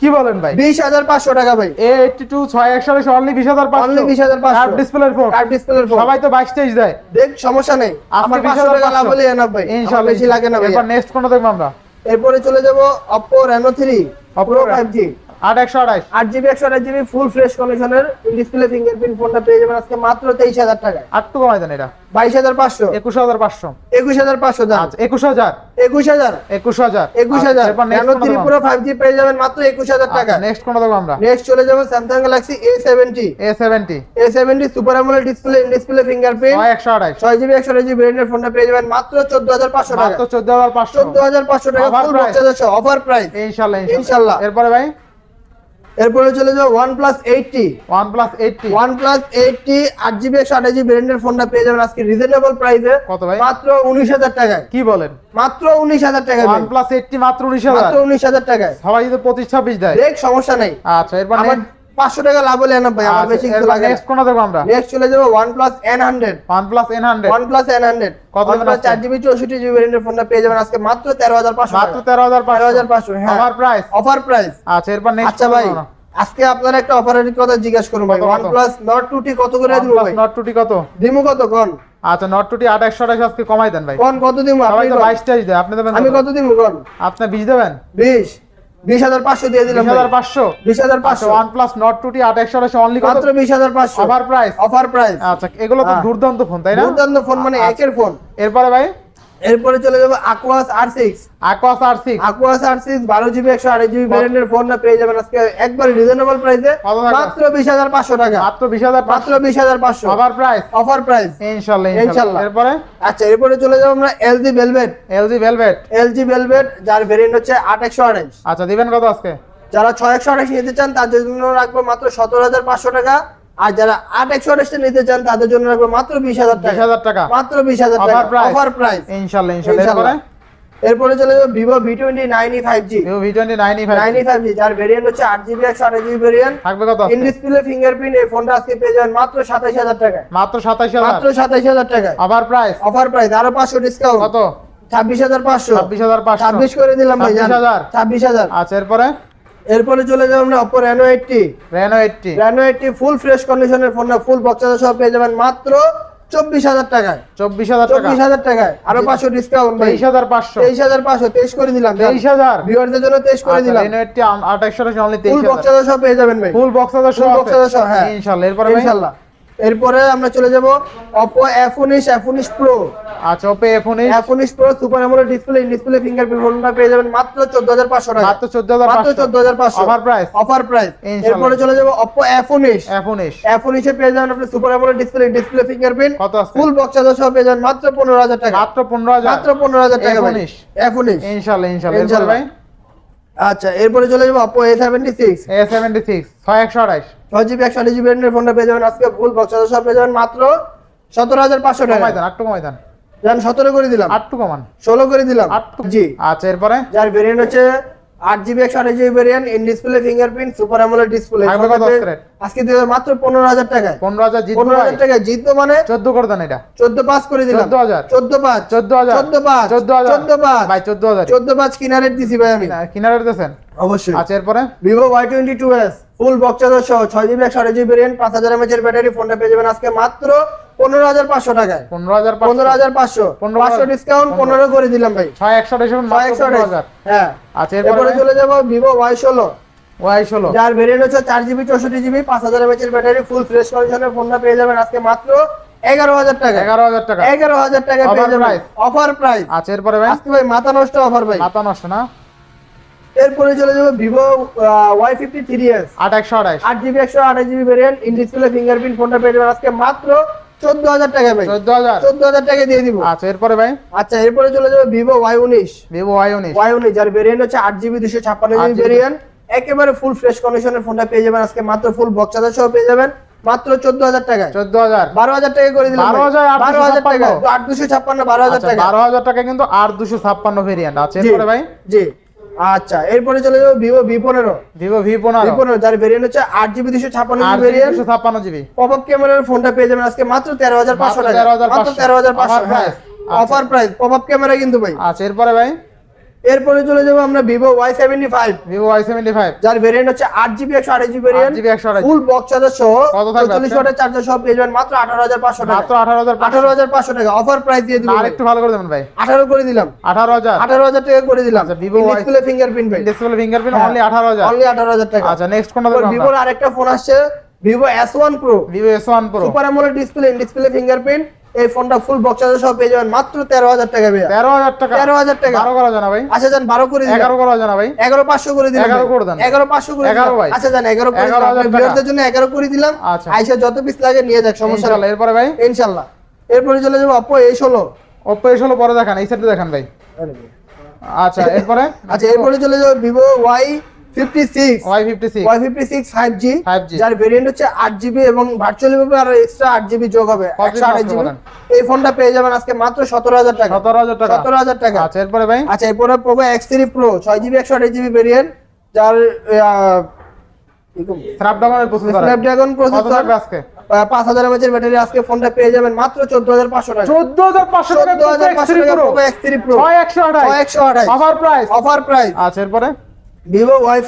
কি বলেন ভাই? বিশ হাজার পাঁচশো টাকা ভাই। এ এইটি টু ছয় একশো অনলি বিশ হাজার পাঁচশো। অনলি বিশ হাজার পাঁচশো। ডিসপ্লের ফোন কার্ড ডিসপ্লের ফোন সবাই তো বাইশ তেইশ দেয়। দেখ সমস্যা নেই। আমার 20,500 টাকা লাভ হলে এনাফ ভাই। আমার ইনশাল্লাহ বেশি লাগে না ভাই এরপর নেক্সট কোনটা দেখব আমরা? এরপরে চলে যাব Oppo Reno- ফাইভ জি আট একশো আঠাশ। আট জিবি একশো আঠাশ জিবি ফুল ফ্রেশ কন্ডিশনের ডিসপ্লে ফিঙ্গারপ্রিন্ট ফোনটা পেয়ে যাবেন আজকে মাত্র তেইশ হাজার টাকায়। আটটু কমাই দেন এটা। বাইশ হাজার পাঁচশো। একুশ হাজার পাঁচশো। একুশ হাজার পাঁচশো দাম। আচ্ছা একুশ হাজার। একুশ হাজার। একুশ হাজার। একুশ হাজার। ন্যানো ত্রিপুরা ফাইভ জি পেয়ে যাবেন মাত্র একুশ হাজার টাকা নেক্সট কোনটা দেখব আমরা? নেক্সট চলে যাব Samsung Galaxy A seventy A seventy A seventy super display display fingerprint একশো আঠাশ। ছয় জিবি একশো জিবি ব্র্যান্ডের ফোনটা পেয়ে যাবেন মাত্র চোদ্দ হাজার পাঁচশো টাকা। চোদ্দ হাজার পাঁচশো। চোদ্দ হাজার পাঁচশো টাকা অফার প্রাইস ইনশাল্লাহ। ইনশাল্লাহ। এরপরে ভাই? এরপরে চলে যাব OnePlus eighty OnePlus eighty OnePlus eighty আট জিবি একশো আঠাশ জিবি ব্র্যান্ডের ফোনটা পেয়ে যাবেন আজকে রিজনেবল প্রাইসে কত ভাই? মাত্র উনিশ হাজার টাকায়। কি বলেন? মাত্র উনিশ হাজার টাকা ওয়ান প্লাস এইটটি মাত্র উনিশ হাজার। মাত্র উনিশ হাজার টাকায়। সবাই যদি পঁচিশ ছাব্বিশ দেয়। সমস্যা নেই। আচ্ছা এরপর আমার পাঁচশো টাকা লাভ হলে না ভাই আমার বেশি কিছু লাগে নেক্সট কোনটা দেখব আমরা? নেক্সট চলে যাব N hundred OnePlus N hundred কত জিবি চৌষট্টি জিবি ব্র্যান্ডের ফোনটা পেয়ে যাবেন আজকে মাত্র তেরো হাজার পাঁচশো মাত্র তেরো হাজার তেরো হাজার পাঁচশো হ্যাঁ। আমার প্রাইস অফার প্রাইস আচ্ছা এরপর নেক্সট আচ্ছা ভাই আজকে আপনার একটা অফারের কথা জিজ্ঞাসা করুন ভাই। প্লাস নট টুটি কত করে দিব ভাই? নট টুটি কত? দিমু কত কোন? আচ্ছা নট টুটি আট একশো আঠাশ আজকে কমাই দেন ভাই। কোন কত দিমু? সবাই আপনি তো কোন? বাইশ তেইশ দেয় আপনি দেবেন আমি কত দিমু কোন? আপনি বিশ দেবেন? বিশ। বিশ হাজার পাঁচশো দিয়ে দিলাম বিশ হাজার পাঁচশো? বিশ হাজার আচ্ছা পাঁচশো ওয়ান প্লাস নট টুটি আট একশো আঠাশ অনলি মাত্র বিশ হাজার পাঁচশো। অফার প্রাইস অফার প্রাইস আচ্ছা এগুলো তো হ্যাঁ। দুর্দান্ত ফোন তাই না? দুর্দান্ত ফোন মানে আচ্ছা। একের ফোন এরপরে ভাই? এরপরে চলে যাব Aquos R six Aquos R six Aquos R six বারো জিবি একশো আড়াই জিবি ব্র্যান্ডের ফোনটা পেয়ে যাবেন আজকে একবার রিজনেবল প্রাইসে মাত্র বিশ হাজার পাঁচশো টাকা। মাত্র বিশ হাজার মাত্র বিশ হাজার পাঁচশো। অফার প্রাইস অফার প্রাইস ইনশাল্লাহ ইনশাল্লাহ। এরপরে? আচ্ছা এরপরে চলে যাব আমরা LG Velvet LG Velvet LG Velvet যার ভেরিয়েন্ট হচ্ছে আট একশো আড়াইশ। আচ্ছা দিবেন কত আজকে? যারা ছয় একশো আঠাশ নিতে চান তার জন্য রাখব মাত্র সতেরো হাজার পাঁচশো টাকা। আর যারা আট একশো আঠাশটা নিতে চান তাদের জন্য রাখব মাত্র বিশ হাজার টাকা। হাজার টাকা। মাত্র বিশ হাজার টাকা। অফার প্রাইস ইনশাল্লাহ ইনশাল্লাহ। এরপরে? চলে যাব Vivo V twenty nine E five G Vivo V twenty nine E five nine E five G যার ভেরিয়েন্ট হচ্ছে আট জিবি একশো আঠাশ জিবি ভেরিয়েন্ট থাকবে কত? ইন ডিসপ্লে ফিঙ্গারপ্রিন্ট এই ফোনটা আজকে পেয়ে যাবেন মাত্র সাতাইশ হাজার টাকায়। মাত্র সাতাইশ হাজার। মাত্র সাতাইশ হাজার টাকায়। অফার প্রাইস অফার প্রাইস আরও পাঁচশো ডিসকাউন্ট কত? ছাব্বিশ হাজার পাঁচশো। ছাব্বিশ হাজার পাঁচশো। ছাব্বিশ করে দিলাম ভাই 26,000 ছাব্বিশ হাজার। আচ্ছা এরপরে? এরপরে চলে যাব আমরা Oppo Reno eighty Reno eighty Reno eighty full fresh কন্ডিশনের ফোন না ফুল বক্সার সহ পেয়ে যাবেন মাত্র চব্বিশ হাজার টাকায়। চব্বিশ হাজার টাকা। চব্বিশ হাজার টাকায়। আরও পাঁচশো ডিসকাউন্ট তেইশ হাজার পাঁচশো। তেইশ হাজার পাঁচশো তেইশ করে দিলাম তেইশ হাজার। ভিউয়ারদের জন্য তেইশ করে দিলাম। রেনো এইটটি আট একশো অনলি ফুল তেইশ ফুল বক্সার সহ পেয়ে যাবেন ভাই। ফুল বক্স সব ফুল সব হ্যাঁ। ইনশাল্লাহ। এরপরে ইনশাআল্লাহ ইনশাল্লাহ। এরপরে আমরা চলে যাব অপো এফ উনিশ এফ উনিশ প্রো আচ্ছা ওপে এফ উনিশ। এফ উনিশ pro super AMOLED display display fingerprint ফোনটা পেয়ে যাবেন মাত্র চোদ্দ হাজার পাঁচশো টাকা। মাত্র চোদ্দ হাজার মাত্র চোদ্দ হাজার পাঁচশো। Offer price offer price. এরপরে চলে যাব অপো এফ উনিশ। এফ উনিশ। এফ উনিশে পেয়ে যাবেন আপনি super AMOLED display display fingerprint কত ফুল বক্স চার্জার সহ পেয়ে যাবেন মাত্র পনেরো হাজার টাকা। মাত্র পনেরো হাজার। মাত্র পনেরো হাজার টাকা F19 এফ উনিশ। ইনশাল্লাহ ইনশাল্লাহ। ইনশাল্লাহ। ভাই? আচ্ছা এরপরে চলে যাব Oppo A seventy six A seventy six ছয় একশো আঠাইশ ছয় জিবি একশো আঠাশ জিবি এর ফোনটা পেয়ে যাবেন আজকে ফুল বক্স সব পেয়ে যাবেন মাত্র সতেরো হাজার পাঁচশো টাকা। ময়দান দেন আটটু কমাই দেন। যান সতেরো করে দিলাম। আটটু কমান। ষোলো করে দিলাম। আটটু জি। আচ্ছা এরপরে? যার ভেরিয়েন্ট হচ্ছে আট জিবি একশো আঠাশ GB variant in display fingerprint super display? আজকে দিয়ে মাত্র পনেরো হাজার টাকায়। পনেরো হাজার পনেরো হাজার টাকায় জিতবো মানে চোদ্দ করে দেন এটা। চোদ্দ পাঁচ করে দিলাম। 14,000 চোদ্দ পাঁচ। চোদ্দ হাজার। চোদ্দ পাঁচ। চোদ্দ হাজার। চোদ্দ পাঁচ। ভাই চোদ্দ হাজার। চোদ্দ পাঁচ কিনা রেট দিছি ভাই আমি। অবশ্যই। আচ্ছা এরপরে? Vivo Y twenty two S full সহ ছয় জিবি একশো আঠাশ জিবি ভেরিয়েন্ট পাঁচ হাজার এমএচ এর ব্যাটারি ফোনটা পেয়ে যাবেন আজকে মাত্র পনেরো হাজার পাঁচশো টাকায়। পনেরো হাজার পনেরো হাজার পাঁচশো। পাঁচশো ডিসকাউন্ট পনেরো করে দিলাম ভাই। ছয় একশো ছয় একশো হ্যাঁ। আচ্ছা এরপরে চলে যাব ভিভো ওয়াই ষোলো ওয়াই ষোলো যার ভেরিয়েন্ট হচ্ছে চার জিবি চৌষট্টি জিবি পাঁচ হাজার এমএচ ব্যাটারি ফুল ফ্রেশ কন্ডিশনের ফোনটা পেয়ে যাবেন আজকে মাত্র এগারো হাজার টাকা এগারো হাজার টাকা। এগারো হাজার টাকা পেয়ে যাবেন। অফার প্রাইস আচ্ছা এরপরে ভাই? আজকে ভাই মাথা নষ্ট অফার ভাই। মাথা নষ্ট না? এরপরে চলে যাব Vivo Y fifty three S আট একশো আঠাইশ আট জিবি একশো আঠাশ GB variant in display fingerprint ফোনটা পেয়ে যাবেন আজকে মাত্র চোদ্দ হাজার টাকা ভাই। চোদ্দ হাজার? চোদ্দ হাজার টাকা দিয়ে দিব। আচ্ছা এরপরে ভাই? আচ্ছা এরপরে চলে যাব ভিভো ওয়াই উনিশ। ভিভো ওয়াই উনিশ। ওয়াই উনিশ যার ভেরিয়েন্ট হচ্ছে আট জিবি দুশো ছাপ্পান্ন জিবি ভেরিয়েন্ট একেবারে ফুল ফ্রেশ কন্ডিশনের ফোনটা পেয়ে যাবেন। আজকে মাত্র ফুল বক্স সহ পেয়ে যাবেন। মাত্র চোদ্দ হাজার টাকায়। চোদ্দ হাজার? বারো হাজার টাকা করে দিলাম 12,000, বারো হাজার টাকা। আট দুশো ছাপ্পান্ন বারো হাজার আচ্ছা টাকা। বারো হাজার টাকা কিন্তু আর দুশো ছাপ্পান্ন ভেরিয়েন্ট আছে। এরপরে ভাই? জি। আচ্ছা এরপরে চলে যাব ভিভো ভি পনেরো। ভিভো ভি ভি পনেরো পনেরো যার ভেরিয়েন্ট হচ্ছে আট জিবি দুশো ছাপ্পান্ন আর জিবি ভেরিয়েন্ট দুশো ছাপ্পান্ন জিবি। পপ আপ ক্যামেরার ফোনটা পেয়ে যাবেন আজকে মাত্র তেরো হাজার পাঁচশো টাকা। 13,500 মাত্র তেরো হাজার পাঁচশো Offer price? আচ্ছা। Offer price pop up camera কিন্তু ভাই। আচ্ছা এরপরে ভাই? এরপরে চলে যাব আমরা Vivo Y seventy five Vivo Y seventy five যার ভেরিয়েন্ট হচ্ছে আট জিবি একশো আঠাশ জিবি ভেরিয়েন্ট জিবি একশো আঠাশ ফুল বক্স চার্জার সহ চল্লিশ? ওয়াটের চার্জার সহ পেয়ে যাবেন মাত্র আঠারো হাজার পাঁচশো টাকা। মাত্র আঠারো হাজার আঠারো হাজার পাঁচশো টাকা। অফার প্রাইস দিয়ে দিবো। আর একটু ভালো করে দেবেন ভাই। আঠারো করে দিলাম। আঠারো হাজার। আঠারো হাজার টাকা করে দিলাম। ভিভো ডিসপ্লে ফিঙ্গারপ্রিন্ট ভাই। Display fingerprint. অনলি আঠারো হাজার। অনলি আঠারো হাজার টাকা। আচ্ছা নেক্সট কোনটা ভিভোর আরেকটা ফোন আসছে। Vivo S one pro Vivo S one pro super AMOLED display display fingerprint এই ফোনটা ফুল বক্স চার্জার সহ পেয়ে যাবেন। মাত্র তেরো হাজার টাকা ভাইয়া। তেরো হাজার টাকা। তেরো হাজার টাকা। বারো করা জানা ভাই। আচ্ছা যান বারো করে দিলাম। এগারো করা জানা ভাই। এগারো পাঁচশো করে দিলাম এগারো করে দেন। এগারো পাঁচশো করে এগারো দিলাম। ভাই। আচ্ছা যান এগারো করে এগারো দিলাম আপনার জন্য এগারো করে দিলাম। আচ্ছা। আইসা যত পিস লাগে নিয়ে যাক সমস্যা নেই। এরপরে ভাই? ইনশাল্লাহ। এরপরে চলে যাব অপো এই ষোলো। ওপো এস হলো পরে দেখান এই সেটটা দেখান ভাই। আচ্ছা এরপরে? আচ্ছা এরপরে চলে যাব Vivo Y fifty six Y fifty six Y fifty six five G 5G যার ভেরিয়েন্ট হচ্ছে আট জিবি এবং ভার্চুয়ালি ভাবে আরও এক্সট্রা যোগ হবে কত একশো আঠাশ দিন জিবি বলেন? এই ফোনটা পেয়ে যাবেন আজকে মাত্র সতেরো হাজার টাকা। সতেরো হাজার টাকা। সতেরো হাজার টাকা। আচ্ছা এরপরে ভাই? আচ্ছা এরপরে পোকো এক্স থ্রি প্রো ছয় জিবি একশো আঠাশ জিবি ভেরিয়েন্ট যার স্ন্যাপড্রাগনের প্রসেসর স্ন্যাপড্রাগন প্রসেসর আজকে? পাঁচ হাজার এমএচের ব্যাটারি আজকে ফোনটা পেয়ে যাবেন মাত্র চোদ্দ হাজার পাঁচশো টাকা। চোদ্দ হাজার পাঁচশো টাকা একশো আঠাশ। অফার প্রাইস অফার প্রাইস আচ্ছা এরপরে? Vivo Y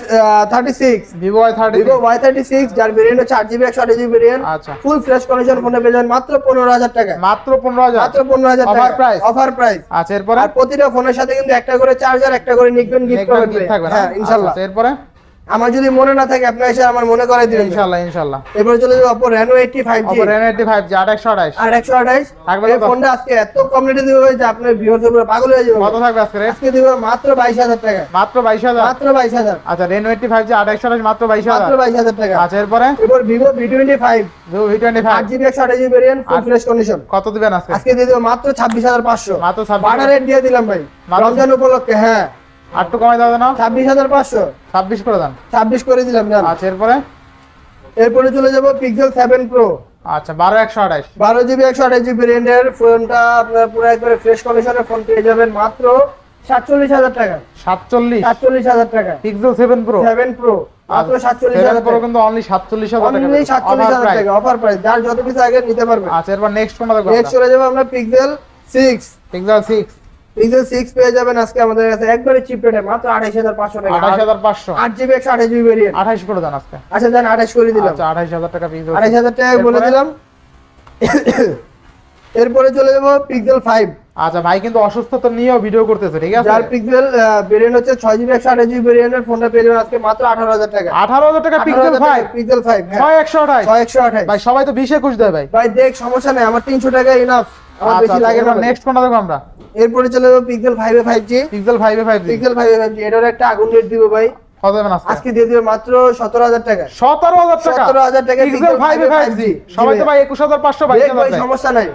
thirty six Vivo Y thirty Vivo Y thirty six যার ভেরিয়েন্ট হচ্ছে আট জিবি একশো আঠাশ জিবি ভেরিয়েন্ট আচ্ছা। ফুল ফ্রেশ কন্ডিশন ফোনে পেয়ে যাবেন মাত্র পনেরো হাজার টাকা মাত্র পনেরো হাজার। মাত্র পনেরো হাজার অফার প্রাইস? অফার প্রাইস আচ্ছা এরপর? আর প্রতিটা ফোনের সাথে কিন্তু একটা করে চার্জার একটা করে নিকবেন গিফট থাকবে। হ্যাঁ ইনশাল্লাহ। এরপর এরপরে? আমার যদি মনে না থাকে আপনি এসে আমার মনে করাই দিবেন। ইনশাল্লাহ ইনশাল্লাহ। এরপরে চলে যাব এইটটি ফাইভ জি একশো আঠাশ। আর একশো আঠাশ। থাকবে এই ফোনটা আজকে এত কম রেটে দিবে যে আপনার ভিউয়ার্স উপরে পাগল হয়ে যাবে। কত থাকবে আজকে আজকে দিবে মাত্র বাইশ হাজার টাকা। মাত্র বাইশ হাজার? মাত্র বাইশ হাজার। আচ্ছা জি একশো আঠাশ মাত্র বাইশ হাজার। মাত্র বাইশ হাজার টাকা। আচ্ছা এরপরে? এরপর টোয়েন্টি ফাইভ আট একশো আঠাশ GB variant full fresh condition কত দিবেন আজকে? আজকে দিয়ে দেবো মাত্র ছাব্বিশ হাজার পাঁচশো। মাত্র ছাব্বিশ বাটা রেট দিয়ে দিলাম ভাই। রমজান উপলক্ষে হ্যাঁ। আর একটু কমাই দাও না। ছাব্বিশ হাজার পাঁচশো। ছাব্বিশ করে দেন। ছাব্বিশ করে দিলাম জান। আচ্ছা এরপরে? এরপরে চলে যাব পিক্সেল সেভেন প্রো আচ্ছা বারো একশো আঠাশ। বারো জিবি একশো আঠাশ জিবি রেঞ্জের ফোনটা আপনার পুরো একবারে ফ্রেশ কন্ডিশনের ফোন পেয়ে যাবেন মাত্র সাতচল্লিশ হাজার টাকা। সাতচল্লিশ? সাতচল্লিশ হাজার টাকা। Pixel seven pro seven pro মাত্র সাতচল্লিশ হাজার প্রো কিন্তু অনলি সাতচল্লিশ হাজার টাকা। অনলি সাতচল্লিশ হাজার টাকা অফার প্রাইস যার যত কিছু আগে নিতে পারবে। আচ্ছা এরপর নেক্সট কোনটা নেক্সট চলে যাব আমরা Pixel six Pixel six Pixel six পেয়ে যাবেন আজকে আমাদের কাছে। একবারে চিপ রেটে মাত্র আঠাইশ হাজার পাঁচশো টাকা। আঠাশ হাজার পাঁচশো। আট জিবি একশো আঠাশ জিবি ভেরিয়েন্ট আঠাশ করে দেন আজকে। আচ্ছা দেন আঠাশ করে দিলাম। আচ্ছা আঠাশ হাজার টাকা পিক্সেল আঠাইশ হাজার টাকা বলে দিলাম। এরপরে চলে যাব পিক্সেল ফাইভ আচ্ছা ভাই কিন্তু অসুস্থতা নিয়েও ভিডিও করতেছে ঠিক আছে? যার পিক্সেল ভেরিয়েন্ট হচ্ছে ছয় জিবি একশো আঠাশ জিবি ভেরিয়েন্টের ফোনটা পেয়ে যাবেন আজকে মাত্র আঠারো হাজার টাকা। আঠারো হাজার টাকা পিক্সেল ফাইভ পিক্সেল ফাইভ ছয় একশো আঠাশ? ছয় একশো আঠাশ। ভাই সবাই তো বিশ একুশ দেয় ভাই। ভাই দেখ সমস্যা নেই আমার তিনশো টাকা ইনাফ আমার আচ্ছা, বেশি লাগে না। নেক্সট কোনটা দেখব আমরা? এরপরে চলে যাব Pixel five A five G Pixel five A five G Pixel five A five G এটার একটা আগুন রেট দিব ভাই। আজকে? আজকে দিয়ে দিবে মাত্র সতেরো হাজার টাকা। সতেরো হাজার টাকা? 17,000 টাকা Pixel five A five G সবাই তো ভাই একুশ হাজার পাঁচশো ভাই সমস্যা নাই।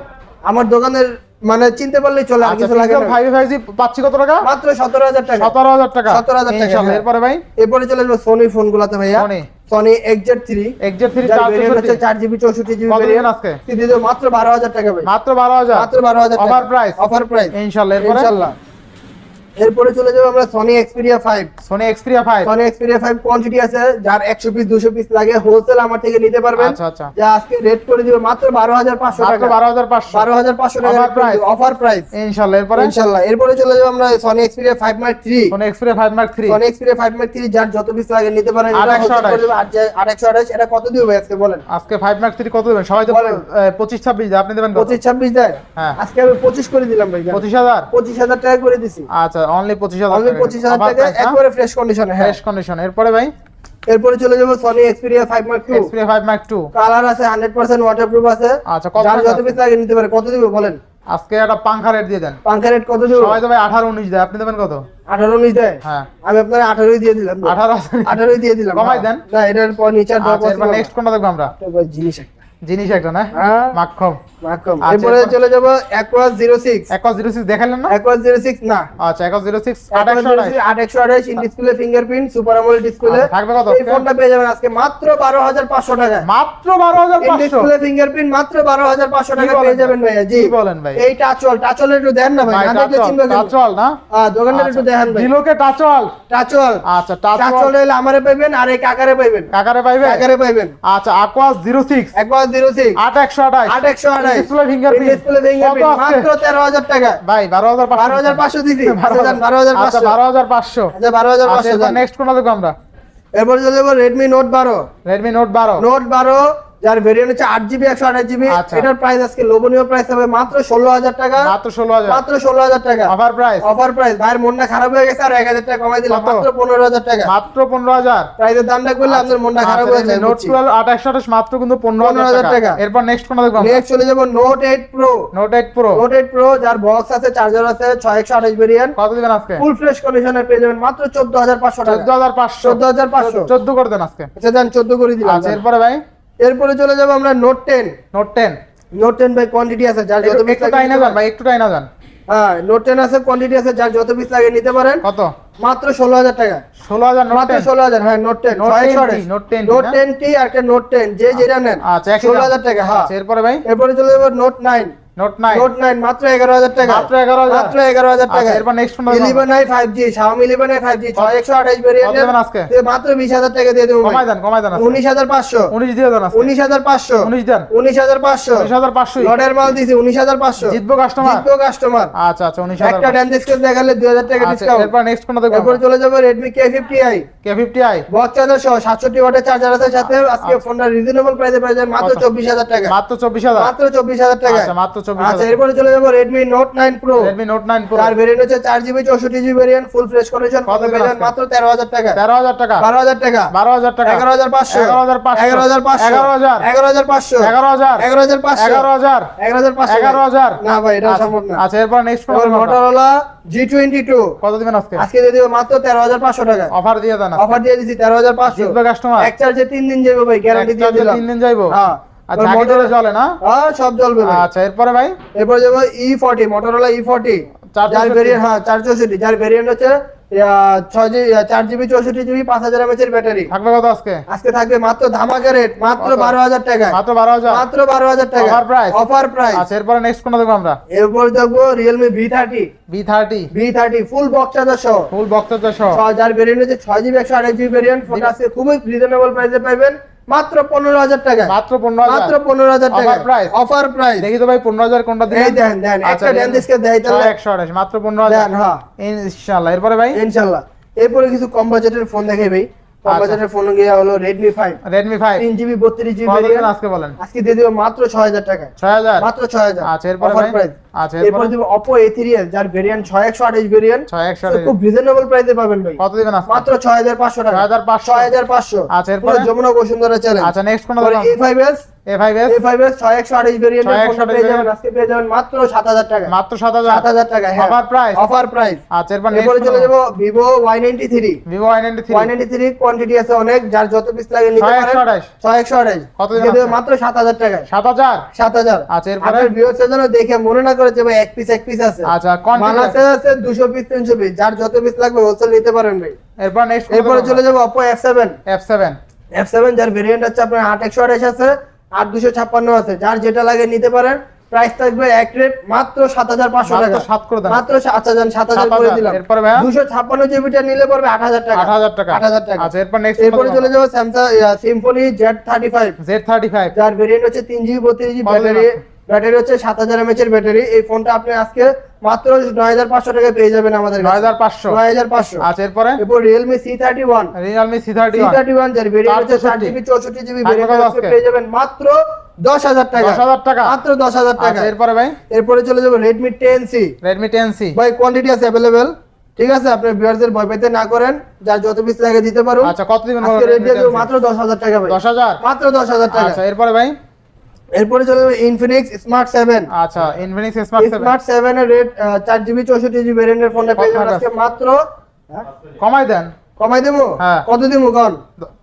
আমার দোকানের মানে চিনতে চলে আর আচ্ছা কিছু লাগে না। ফাইভ জি পাচ্ছি কত টাকা? মাত্র সতেরো হাজার টাকা। সতেরো হাজার টাকা। 17,000 টাকা। এরপরে ভাই? এরপরে চলে যাব সোনি ফোন গুলাতে ভাইয়া। Sony XZ three XZ three যার চার ভেরিয়েন্ট চার জিবি চৌষট্টি জিবি কত দিবেন আজকে? দিয়ে মাত্র বারো হাজার টাকা ভাই। মাত্র বারো হাজার? মাত্র বারো হাজার অফার প্রাইস অফার প্রাইস ইনশাআল্লাহ ইনশাল্লাহ। এরপরে চলে যাব আমরা Sony Xperia five Sony Xperia five Sony Xperia five quantity আছে যার একশো পিস দুশো পিস লাগে। হোলসেল আমার থেকে নিতে পারবেন। আচ্ছা আচ্ছা। যা আজকে রেট করে দিবে মাত্র বারো হাজার পাঁচশো টাকা। বারো হাজার পাঁচশো। বারো হাজার পাঁচশো টাকা price। অফার প্রাইস ইনশাল্লাহ এরপরে? ইনশাল্লাহ। এরপরে চলে যাব আমরা Sony Xperia five Mark three Sony Xperia five Mark three Sony Xperia five Mark three যার যত পিস লাগে নিতে পারেন। এটা একশো আঠাশ। এটা কত দিবে আজকে বলেন? আজকে ফাইভ মার্ক থ্রি কত দেবেন? সবাই তো বলেন। পঁচিশ ছাব্বিশ দেয়। আপনি দেবেন পঁচিশ ছাব্বিশ দেয়? হ্যাঁ। আজকে আমি পঁচিশ করে দিলাম ভাই। পঁচিশ হাজার? পঁচিশ হাজার টাকা করে দিছি। আচ্ছা অনলি পঁচিশ হাজার অনলি পঁচিশ হাজার টাকা একবারে ফ্রেশ কন্ডিশনে হ্যাঁ। ফ্রেশ কন্ডিশন এরপরে ভাই? এরপরে চলে যাব Sony Xperia five Mark two Xperia five Mark two colour আছে হান্ড্রেড পার্সেন্ট ওয়াটারপ্রুফ আছে। আচ্ছা কত যত পিস লাগে নিতে পারে। কত দিবে বলেন? আজকে একটা পাংখা রেট দিয়ে দেন। পাঙ্খা রেট কত দিবে? সবাই তো ভাই আঠারো উনিশ দেয়। আপনি দেবেন কত? আঠারো উনিশ দেয়? হ্যাঁ। আমি আপনার আঠারোই দিয়ে দিলাম। আঠারো আঠারোই দিয়ে দিলাম। কমাই দেন। না এটার পর নিচে দেওয়া আচ্ছা না। নেক্সট কোনটা দেখব আমরা? জিনিস একটা। জিনিস একটা না? হ্যাঁ। মাক্ষম মাকম আচ্ছা, এরপরে চলে যাব সিক্স একশ জিরো সিক্স দেখালেন না? জিরো সিক্স না। আচ্ছা আট একশো আঠাশ। In display fingerprint super AMOLED display আচ্ছা, থাকবে কত? এই ফোনটা পেয়ে যাবেন আজকে মাত্র বারো হাজার পাঁচশো টাকা মাত্র বারো হাজার ইন পাঁচশো ডিসপ্লে ফিঙ্গারপ্রিন্ট মাত্র বারো হাজার পাঁচশো কি টাকা পেয়ে যাবেন ভাই? জি। বলেন ভাই? এই টাচল টাচল একটু দেন না ভাই না দেখলে টাচল চিনবে টাচল না? হ্যাঁ দোকানটা একটু দেখেন ভাই। দিলোকে টাচল টাচল আচ্ছা টাচল টাচল হলে আমারে পাইবেন আর এই কাকারে পাইবেন। কাকারে পাইবে কাকারে পাইবেন। আচ্ছা জিরো সিক্স একবার জিরো সিক্স আট একশো আঠাশ। আট একশো আঠাশ। ডিসপ্লে ফিঙ্গারপ্রিন্ট ডিসপ্লে ফিঙ্গারপ্রিন্ট মাত্র তেরো হাজার টাকা। ভাই বারো হাজার বারো হাজার পাঁচশো দিছি। বারো আচ্ছা, হাজার আচ্ছা পাঁচশো। বারো হাজার পাঁচশো। আচ্ছা বারো হাজার পাঁচশো নেক্সট দেখব আমরা? এরপর চলে যাব রেডমি নোট বারো। রেডমি নোট বারো। নোট বারো যার ভেরিয়েন্ট হচ্ছে আট জিবি একশো আঠাশ জিবি আচ্ছা। এটার প্রাইস আজকে লোভনীয় প্রাইস হবে মাত্র ষোলো হাজার টাকা। মাত্র ষোলো হাজার। মাত্র ষোলো হাজার টাকা। অফার প্রাইস অফার প্রাইস ভাইয়ের মনটা খারাপ হয়ে গেছে আর এক হাজার টাকা কমাই দিলাম। মাত্র পনেরো হাজার টাকা। মাত্র পনেরো হাজার। প্রাইসের দামটা করলে আপনার মনটা খারাপ হয়ে যায় নোট টুয়েলভ একশো আঠাশ মাত্র কিন্তু পনেরো 15,000 হাজার টাকা। টাকা। এরপর নেক্সট কোনটা দেখব নেক্সট চলে যাব Note eight pro Note eight pro Note eight pro যার বক্স আছে চার্জার আছে ছয় একশো আঠাশ ভেরিয়েন্ট কত দিবেন আজকে? ফুল ফ্রেশ কন্ডিশনে পেয়ে যাবেন মাত্র চোদ্দ হাজার পাঁচশো চোদ্দ হাজার পাঁচশো। চোদ্দ হাজার পাঁচশো। চোদ্দ করে দেন আজকে। আচ্ছা যান চোদ্দ করে দিলাম আচ্ছা এরপরে ভাই? এরপরে চলে যাব আমরা Note ten Note ten Note ten by quantity আছে যার যত পিস টাইনা যান ভাই একটু টাইনা যান। হ্যাঁ নোট টেন আছে কোয়ান্টিটি আছে যার যত পিস লাগে নিতে পারেন। কত? মাত্র ষোলো হাজার টাকা। ষোলো হাজার নোট মাত্র টেন ষোলো হাজার হ্যাঁ Note ten Note 10T, Note 10T Note না? টেন টি আর একটা নোট টেন যে যেটা নেন আচ্ছা ষোলো। হাজার টাকা হ্যাঁ। আচ্ছা, এরপরে ভাই? এরপরে চলে যাব Note nine Note nine Note nine মাত্র এগারো হাজার টাকা। মাত্র 11,000 মাত্র এগারো হাজার টাকা আচ্ছা, এরপর next phone eleven I eleven দেবেন আজকে? মাত্র টাকা দিয়ে দেবো কমাই দেন কমাই দেন আজকে। দিয়ে দেন আজকে। দেন। লটের মাল দিছি জিতবো কাস্টমার জিতবো কাস্টমার আচ্ছা আচ্ছা একটা ডিসকাউন্ট দেখালে টাকা আচ্ছা ডিসকাউন্ট এরপর নেক্সট দেখব এরপর চলে যাব K fifty I K fifty I box charger সহ সাতষট্টি ওয়াটের চার্জার আছে সাথে আজকে ফোনটা রিজনেবল প্রাইসে পেয়ে যাবেন মাত্র কত? চব্বিশ হাজার টাকা। মাত্র চব্বিশ হাজার। মাত্র চব্বিশ হাজার টাকা। আচ্ছা মাত্র চব্বিশ আচ্ছা হাজার। এরপরে চলে যাব Redmi Note nine pro Redmi Note nine pro তার ভেরিয়েন্ট হচ্ছে চার জিবি চৌষট্টি GB variant full fresh condition কত কত মাত্র তেরো হাজার টাকা। তেরো হাজার টাকা। বারো হাজার টাকা। বারো হাজার টাকা। এগারো হাজার পাঁচশো। এগারো হাজার পাঁচশো। এগারো হাজার পাঁচশো। এগারো হাজার। পাঁচশো। এগারো হাজার। এগারো হাজার পাঁচশো। এগারো হাজার। এগারো হাজার পাঁচশো। এগারো হাজার। না ভাই এটা সম্ভব না। আচ্ছা এরপর next? Motorola G twenty two কত দিবেন আজকে? আজকে দিয়ে দেবো মাত্র তেরো হাজার পাঁচশো টাকা। অফার দিয়ে দেন অফার দিয়ে দিচ্ছি তেরো হাজার পাঁচশো। কাস্টমার এক চার্জে তিন দিন যাবে ভাই গ্যারান্টি দিয়ে দিলাম। তিন দিন যাইবো। হ্যাঁ। আচ্ছা এবার চলে না? হ্যাঁ সব চলবে আচ্ছা এরপরে ভাই? এরপর যাব E forty Motorola E forty চার যার ভেরিয়েন্ট হ্যাঁ চার চৌষট্টি যার ভেরিয়েন্ট হচ্ছে চার জিবি চৌষট্টি জিবি পাঁচ হাজার এমএচ এর ব্যাটারি। থাকবে কত আজকে? আজকে থাকবে মাত্র ধামাকা রেট মাত্র বারো হাজার টাকা মাত্র বারো হাজার? মাত্র বারো হাজার টাকা Offer price? অফার প্রাইস আচ্ছা এরপরে নেক্সট দেখব আমরা? এরপর দেখব Realme V thirty B thirty V thirty full box charger সহ। ফুল বক্তব্য সহ। যার ভেরিয়েন্ট হচ্ছে ছয় জিবি একশো আঠাশ জিবি ভেরিয়েন্ট আজকে খুবই রিজনেবল প্রাইসে পাবেন মাত্র পনেরো হাজার টাকা। মাত্র পনেরো মাত্র পনেরো হাজার টাকা। Price? অফার প্রাইস দেখি তো ভাই পনেরো হাজার কোনটা দেন দেন একটা দেয় তাহলে। একশো আঠাশ মাত্র পনেরো হাজার। হ্যাঁ। ইনশাল্লাহ এরপরে ভাই? ইনশাল্লাহ এরপরে কিছু কম বাজেটের ফোন দেখে ভাই। কম আচ্ছা। বাজেটের ফোন গিয়ে হলো রেডমি ফাইভ রেডমি ফাইভ তিন জিবি বত্রিশ জিবি আজকে বলেন? আজকে দিয়ে দেবো মাত্র ছয় হাজার টাকা। ছয় হাজার? মাত্র ছয় হাজার। আচ্ছা, এরপরে ভাই? আচ্ছা, এরপরে এরপরে? দেবো অপো এ থ্রি এস যার ভেরিয়েন্ট ছয় একশো আঠাশ ভেরিয়েন্ট ছয় খুব রিজনেবল প্রাইসে পাবেন ভাই। কত দিবেন আজকে? মাত্র ছয় হাজার পাঁচশো টাকা। 6,500 ছয় হাজার পাঁচশো। আচ্ছা, এরপরে? যমুনা বসুন্ধরা চ্যালেঞ্জ আচ্ছা নেক্সট ভেরিয়েন্ট পেয়ে যাবেন। আজকে পেয়ে যাবেন মাত্র টাকা। মাত্র টাকা অফার প্রাইস অফার প্রাইস এরপর এরপরে চলে যাব কোয়ান্টিটি আছে অনেক যার যত পিস লাগে নিতে পারেন। কত? মাত্র টাকা আচ্ছা এরপরে? জন্য দেখে মনে না করে যে ভাই এক পিস এক পিস আছে। আচ্ছা quantity আছে। আছে দুশো পিস তিনশো পিস যার যত পিস লাগবে হোলসেল নিতে পারেন ভাই। এরপর নেক্সট এরপরে চলে যাব এফ সেভেন এফ সেভেন যার ভেরিয়েন্ট হচ্ছে আপনার আট একশো আঠাশ আছে আট দুশো ছাপ্পান্ন আছে। যার যেটা লাগে নিতে পারেন প্রাইস থাকবে এক রেট মাত্র সাত হাজার পাঁচশো মাত্র টাকা। সাত করে দেন। মাত্র সাত হাজার সাত হাজার 7,000 করে দিলাম। এরপরে? দুশো ছাপ্পান্ন জিবিটা নিলে পড়বে আট হাজার টাকা। আট হাজার টাকা। আট হাজার টাকা। আচ্ছা এরপর নেক্সট এরপরে চলে যাব ফাইভ জেড থার্টি ফাইভ যার ভেরিয়েন্ট হচ্ছে তিন জিবি বত্রিশ জিবি কত ব্যাটারি ব্যাটারি হচ্ছে সাত হাজার এমএচ এর ব্যাটারি। এই ফোনটা আপনি আজকে মাত্র নয় হাজার পাঁচশো টাকায় পেয়ে যাবেন আমাদের নয় হাজার পাঁচশো? নয় হাজার পাঁচশো। আচ্ছা এরপরে? এরপর Realme C thirty one Realme C thirty C thirty one যার ভেরিয়েন্ট হচ্ছে 464 জিবি চৌষট্টি জিবি? পেয়ে যাবেন মাত্র দশ হাজার টাকা। দশ হাজার টাকা? মাত্র দশ হাজার টাকা। আচ্ছা এরপরে ভাই? এরপরে চলে যাব Redmi ten C Redmi ten C ভাই কোয়ান্টিটি আছে অ্যাভেলেবেল ঠিক আছে আপনার ভিউয়ারদের ভয় পেতে না করেন। যার যত পিস লাগে দিতে পারুন। আচ্ছা কত দিবেন মাত্র দশ হাজার টাকা ভাই। দশ হাজার? মাত্র দশ হাজার টাকা। আচ্ছা এরপরে ভাই? এরপরে চলে যাবে ইনফিনিক্স স্মার্ট সেভেন আচ্ছা Infinix Smart seven Smart seven এর রেট চার জিবি চৌষট্টি জিবি ভ্যারিয়েন্টের ফোনটা পেয়ে যাবেন আজকে মাত্র হ্যাঁ? কমাই দেন। কমাই দেবো? হ্যাঁ। কত দিবো কন?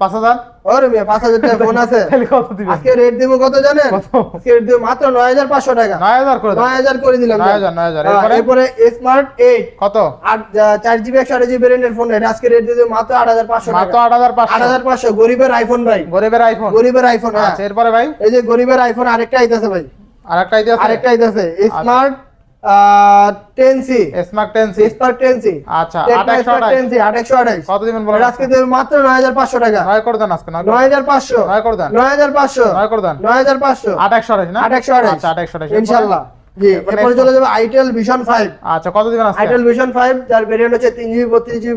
পাঁচ হাজার। ওরে মিয়া পাঁচ হাজার টাকা ফোন আছে। কত দিবেন? আজকে রেট দেবো কত জানেন? আজকে রেট দেবো মাত্র নয় হাজার পাঁচশো টাকা। নয় হাজার করে নয় হাজার করে দিলাম 9,000, 9,000 হ্যাঁ, এরপরে? এরপরে স্মার্ট এইট কত? আর চার জিবি একশো আট জিবি ভ্যারিয়েন্টের ফোন এটা আজকে রেট দিয়ে দেবো মাত্র আট হাজার পাঁচশো মাত্র আট হাজার আট হাজার পাঁচশো গরিবের আইফোন ভাই। গরিবের আইফোন গরিবের আইফোন হ্যাঁ। আচ্ছা এরপরে ভাই? এই যে গরিবের আইফোন আরেকটা আইতেছে ভাই। আরেকটা আইডিয়া আছে আরেকটা আইতেছে। Smart ten Smart ten C Spark আচ্ছা টেকনো 28 স্পার্ক টেন সি আট কত দিবেন বলেন আজকে? দেবে মাত্র নয় হাজার পাঁচশো টাকা। নয় করে দেন আজকে নয় দেন। নয় দেন। না? আঠাইশ আচ্ছা জি এরপরে চলে যাবে আইটেল ভিশন আচ্ছা কত দিবেন আজকে? আইটেল ভিশন যার ভেরিয়েন্ট হচ্ছে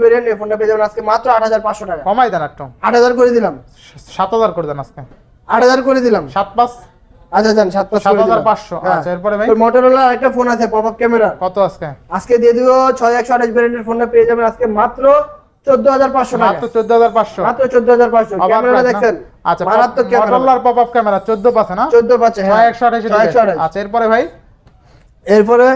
ভেরিয়েন্ট এই ফোনটা পেয়ে যাবেন আজকে মাত্র আট হাজার পাঁচশো টাকা। কমাই দেন একটু। আট হাজার করে দিলাম। সাত হাজার করে দেন আজকে। আট হাজার করে দিলাম। সাত পাঁচ। আচ্ছা জান সাত পাঁচ করে 7500 হ্যাঁ। আচ্ছা, এরপরে ভাই? মোটরোলা একটা ফোন আছে পপ আপ ক্যামেরা কত আজকে? আজকে দিয়ে দিব ছয় একশো আঠাশ ভ্যারিয়েন্টের ফোনটা পেয়ে যাবেন আজকে মাত্র চোদ্দ হাজার পাঁচশো টাকা। মাত্র চোদ্দ হাজার পাঁচশো? মাত্র চোদ্দ হাজার দেখেন দেখছেন? আচ্ছা মারাত্মক ক্যামেরা মডেলার পপ আপ ক্যামেরা চোদ্দ পাচ্ছে না? চোদ্দ পাচ্ছে হ্যাঁ। একশো আঠাশ ছয় একশো আঠাশ। আচ্ছা এরপরে ভাই? এরপরে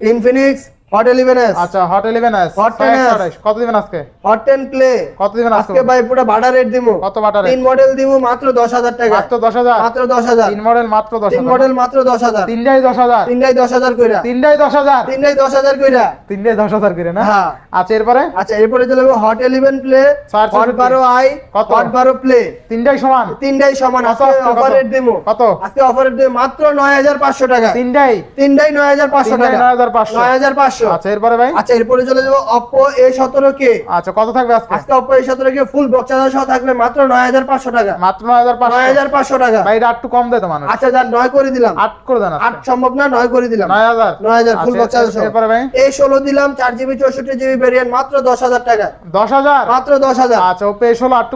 ইনফিনিক্স হট ইলেভেন এস আচ্ছা হট ইলেভেন এস Hot ছয় একশো 10S আঠাশ কত দিবেন আজকে? হট টেন প্লে কত দিবেন আজকে? আজকে ভাই পুরো ভাড়া রেট দিব কত বাটার তিন মডেল দিব মাত্র দশ হাজার টাকা। মাত্র দশ হাজার? মাত্র দশ হাজার। তিন মডেল মাত্র দশ তিন মডেল মাত্র দশ হাজার। তিনটাই দশ হাজার? তিনটাই দশ হাজার কইরা। তিনটাই দশ হাজার? তিনটাই দশ হাজার কইরা। তিনটাই দশ হাজার না? হ্যাঁ। আচ্ছা এরপরে? আচ্ছা এরপরে চলে যাব Hot eleven Play Hot I কত? হট বারো প্লে তিনটাই সমান? তিনটাই সমান। আজকে অফার রেট দিব কত? আজকে অফার রেট দিব মাত্র নয় হাজার পাঁচশো টাকা। তিনটাই? তিনটাই নয় হাজার পাঁচশো তিনটাই টাকা। 9,500 নয় হাজার পাঁচশো। আচ্ছা এরপরে ভাই? আচ্ছা এরপরে চলে যাব অপো এ কে আচ্ছা কত থাকবে আজকে? আজকে Oppo A K full box সহ থাকবে মাত্র নয় হাজার পাঁচশো টাকা। মাত্র নয় হাজার নয় পাঁচশো হাজার পাঁচশো টাকা। ভাই এটা একটু কম দেয় তো মানুষ। আচ্ছা যান নয় করে দিলাম। আট করে দেন আট সম্ভব না নয় করে দিলাম। ফুল আচ্ছা, বক্স সহ। এরপরে ভাই? দিলাম ভেরিয়েন্ট মাত্র টাকা। মাত্র আচ্ছা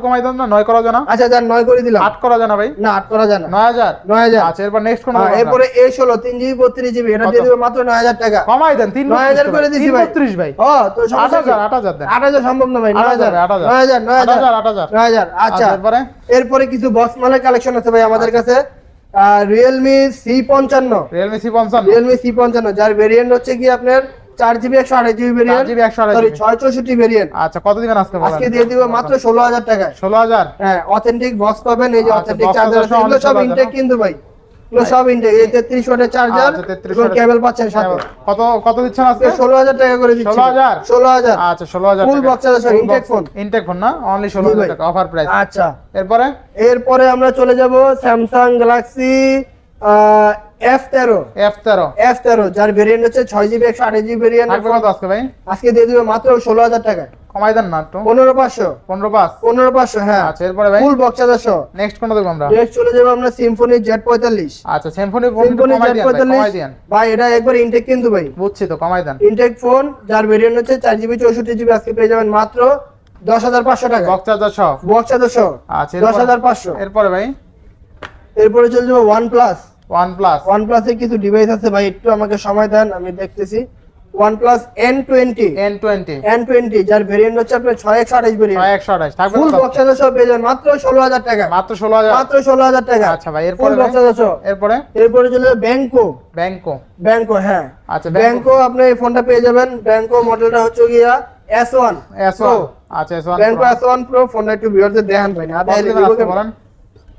কমাই দেন না যায় না? আচ্ছা যান নয় করে দিলাম। আট করা যায় না ভাই? না আট করা যায় না। নয় হাজার? নয় হাজার। আচ্ছা এরপর নেক্সট কোন হ্যাঁ, এরপরে এ ষোলো তিন জিবি বত্রিশ জিবি এটা দিয়ে কত? মাত্র নয় হাজার টাকা। কমাই দেন নয় হাজার করে দিছি ভাই। বত্রিশ ভাই। ও তো আট সমস্যা কি? হাজার আট হাজার দেন। আট হাজার সম্ভব না ভাই আট নয় হাজার, হাজার আট হাজার। নয় হাজার। নয় আট হাজার হাজার আট হাজার। নয় হাজার আচ্ছা এরপরে? এরপরে কিছু বক্স মালের কালেকশন আছে ভাই আমাদের কাছে। রিয়েলমি সি পঞ্চান্ন। রিয়েলমি সি পঞ্চান্ন। রিয়েলমি সি পঞ্চান্ন যার ভেরিয়েন্ট হচ্ছে কি আপনার চার জিবি একশো আঠাশ জিবি ভেরিয়েন্ট জিবি একশো আঠাশ সরি ভেরিয়েন্ট আচ্ছা কত দিবেন আজকে বলেন? আজকে দিয়ে দিব মাত্র ষোলো হাজার টাকায়। ষোলো হাজার? হ্যাঁ অথেন্টিক বক্স পাবেন এই যে আচ্ছা, অথেন্টিক box চার্জার এগুলো সব ইনটেক কিন্তু ভাই। সব ইনটেক এই তেত্রিশ ওয়াটের চার্জার 33 এবং কেবল পাচ্ছেন সাথে। কত কত দিচ্ছেন আজকে? ষোলো হাজার টাকা করে দিচ্ছি। 16,000? ষোলো হাজার। আচ্ছা ষোলো হাজার বক্স আছে, intake phone। ইনটেক ফোন না? অনলি ষোলো জি হাজার ভাই। টাকা অফার প্রাইস আচ্ছা। এরপরে? এরপরে আমরা চলে যাব স্যামসাং গ্যালাক্সি এফ তেরো এফ তেরো এফ তেরো যার ভেরিয়েন্ট হচ্ছে ছয় জিবি একশো আঠাশ জিবি ভেরিয়েন্ট আজকে ভাই? আজকে দিয়ে দিবে মাত্র ষোলো হাজার টাকা কমাই দেন না একটু। পনেরো পাঁচশো। পনেরো পাঁচ। পনেরো পাঁচশো হ্যাঁ। আচ্ছা এরপরে ভাই? ফুল বক্স চার্জার নেক্সট কোনটা দেখব আমরা? নেক্সট চলে যাব আমরা সিম্ফনি জেড পঁয়তাল্লিশ। আচ্ছা সিম্ফনি ফোন সিম্ফনি জেড ভাই, পঁয়তাল্লিশ। ভাই এটা একবার ইনটেক কিন্তু ভাই। বুঝছি তো কমাই দেন। ইনটেক ফোন যার ভেরিয়েন্ট হচ্ছে চার জিবি চৌষট্টি জিবি আজকে পেয়ে যাবেন মাত্র দশ হাজার পাঁচশো টাকা বক্স চার্জার সহ? বক্স চার্জার সহ। আচ্ছা দশ হাজার পাঁচশো। এরপরে ভাই? এরপরে চলে যাব ওয়ান প্লাস প্লাস ওয়ান প্লাসের কিছু ডিভাইস আছে ভাই একটু আমাকে সময় দেন আমি দেখতেছি। এন টোয়েন্টি এন টোয়েন্টি যার ভেরিয়েন্ট হচ্ছে আপনার ছয় একশো আঠাশ ভেরিয়েন্ট ছয় একশো আঠাশ থাকবে ফুল কত? বক্স চার্জার সহ পেয়ে যাবেন মাত্র ষোলো হাজার টাকা। মাত্র ষোলো হাজার। মাত্র ষোলো হাজার টাকা। আচ্ছা ভাই এরপরে ফুল ভাই? বক্স সহ এরপরে? এরপরে চলে ব্যাংকো ব্যাংকো ব্যাংকো হ্যাঁ। আচ্ছা ব্যাংকো আপনি এই ফোনটা পেয়ে যাবেন। ব্যাংকো মডেলটা হচ্ছে গিয়া এস ওয়ান এস ওয়ান আচ্ছা এস ওয়ান ব্যাংকো এস ওয়ান প্রো ফোনটা একটু বিয়ারদের দেখেন ভাই না বলেন।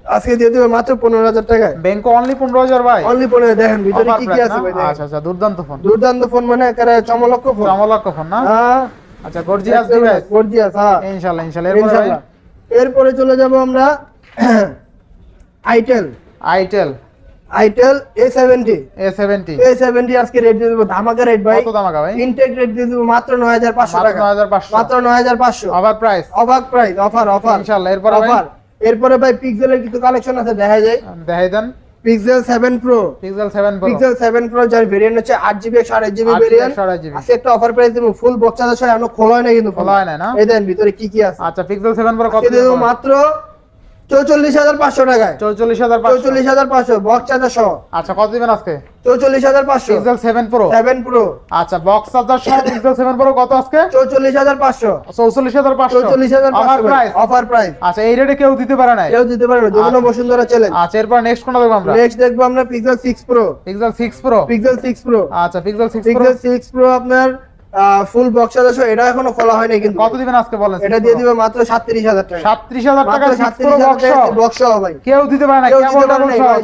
আজকে দিয়ে দেবে মাত্র পনেরো হাজার টাকায়। ব্যাংকো অনলি পনেরো হাজার ভাই। অনলি পনেরো দেখেন ভিতরে কি কি আছে ভাই আচ্ছা আচ্ছা দুর্দান্ত ফোন দুর্দান্ত ফোন মানে একেবারে চমলক্ষ ফোন চমলক্ষ ফোন না? হ্যাঁ। আচ্ছা গর্জিয়াস ডিভাইস গর্জিয়াস হ্যাঁ। ইনশাআল্লাহ ইনশাআল্লাহ এরপরে ভাই? এরপরে চলে যাব আমরা itel itel itel A seventy A seventy A seventy আজকে রেট দিয়ে দেবো ধামাকা রেট ভাই। কত দামাকা ভাই? ইনটেক রেট দিয়ে দেবো মাত্র নয় হাজার পাঁচশো মাত্র টাকা। মাত্র নয় হাজার পাঁচশো। অফার প্রাইস অবাক প্রাইস অফার অফার ইনশাআল্লাহ এরপরে ভাই? অফার এরপরে ভাই পিক্সেলের কিছু কালেকশন আছে দেখা যায় দেখাই দেন। Pixel 7 pro Pixel 7 pro Pixel 7 pro যার ভেরিয়েন্ট হচ্ছে আট জিবি একশো আঠাশ জিবি 8GB ভেরিয়েন্ট 128GB আজকে একটা অফার প্রাইস দিব ফুল বক্স আছে এখনও খোলা হয় না কিন্তু খোলা হয় নাই না? এই দেন ভিতরে কি কি আছে। আচ্ছা পিক্সেল 7 প্রো কত মাত্র চৌচল্লিশ হাজার পাঁচশো টাকায়। চৌচল্লিশ হাজার চৌচল্লিশ হাজার পাঁচশো বক্স চার্জার সহ। আচ্ছা কত দিবেন আজকে? চৌচল্লিশ হাজার পাঁচশো। Pixel seven pro seven pro আচ্ছা বক্স চার্জার সহ পিক্সেল সেভেন প্রো কত আজকে? চৌচল্লিশ হাজার পাঁচশো। চৌচল্লিশ হাজার পাঁচশো। চৌচল্লিশ হাজার অফার প্রাইস অফার প্রাইস আচ্ছা এই রেটে কেউ দিতে পারে নাই? কেউ দিতে পারে না যমুনা বসুন্ধরা চ্যালেঞ্জ আচ্ছা এরপর নেক্সট কোনটা দেখব আমরা? নেক্সট দেখব আমরা Pixel six pro Pixel six pro Pixel six pro আচ্ছা Pixel six Pixel six pro আপনার ফুল বক্স আছে এটা এখনও খোলা হয়নি কিন্তু। কত দিবেন আজকে বলেন? এটা দিয়ে দিবে মাত্র সাতত্রিশ হাজার টাকা। সাতত্রিশ হাজার টাকা মাত্র সিক্স প্রো সাতত্রিশ হাজার বক্স টাকা বক্স ভাই। কেউ দিতে পারে না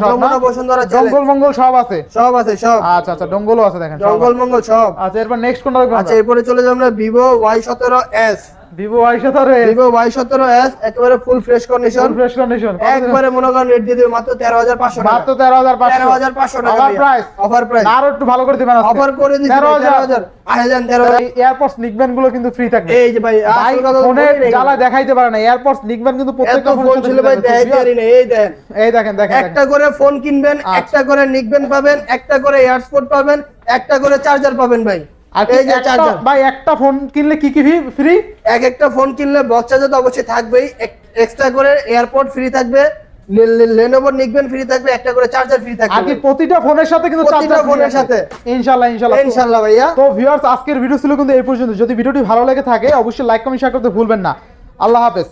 যমুনা বসুন্ধরা জঙ্গল মঙ্গল সব আছে। সব আছে সব। আচ্ছা আচ্ছা জঙ্গলও আছে দেখেন জঙ্গল। মঙ্গল সব। আচ্ছা এরপর নেক্সট কোনটা আচ্ছা এরপরে চলে যাব আমরা ভিভো ওয়াই সতেরো এস ভিভো ওয়াই সতেরো ভিভো ওয়াই সতেরো এস একেবারে full fresh condition fresh condition একবারে মনে করেন রেট দিয়ে দেবে মাত্র তেরো হাজার পাঁচশো মাত্র তেরো হাজার তেরো হাজার পাঁচশো টাকা অফার প্রাইস অফার প্রাইস আরও একটু ভালো করে দিবেন অফার করে দিচ্ছি তেরো তেরো হাজার। হাজার। আট হাজার তেরো হাজার। এয়ারপোর্টস নিকবেনগুলো কিন্তু ফ্রি থাকবে। এই যে ভাই ফোনে জ্বালা দেখাইতে পারে না। এয়ারপোর্টস নিকবেন কিন্তু প্রত্যেকটা ফোন ছিল ভাই দেখাইতে পারি না, এই দেখেন দেখেন একটা করে ফোন কিনবেন আচ্ছা। একটা করে নিকবেন পাবেন একটা করে এয়ারপোর্ট পাবেন একটা করে চার্জার পাবেন ভাই। আর কি এই যে চার্জার ভাই একটা ফোন কিনলে কি কি ফ্রি এক একটা ফোন কিনলে বক্স চার্জার তো অবশ্যই থাকবেই। এক্সট্রা করে এয়ারপোর্ট ফ্রি থাকবে নিকবেন ফ্রি থাকবে একটা করে চার্জার ফ্রি থাকবে। কি প্রতিটা ফোনের সাথে কিন্তু প্রতিটা চার্জার ফোনের সাথে। ইনশাআল্লাহ ইনশাআল্লাহ। ইনশাআল্লাহ ভাইয়া। তো ভিউয়ার্স আজকের ভিডিও ছিল কিন্তু এই পর্যন্ত। যদি ভিডিওটি ভালো লেগে থাকে অবশ্যই লাইক কমেন্ট শেয়ার করতে ভুলবেন না। আল্লাহ হাফেজ।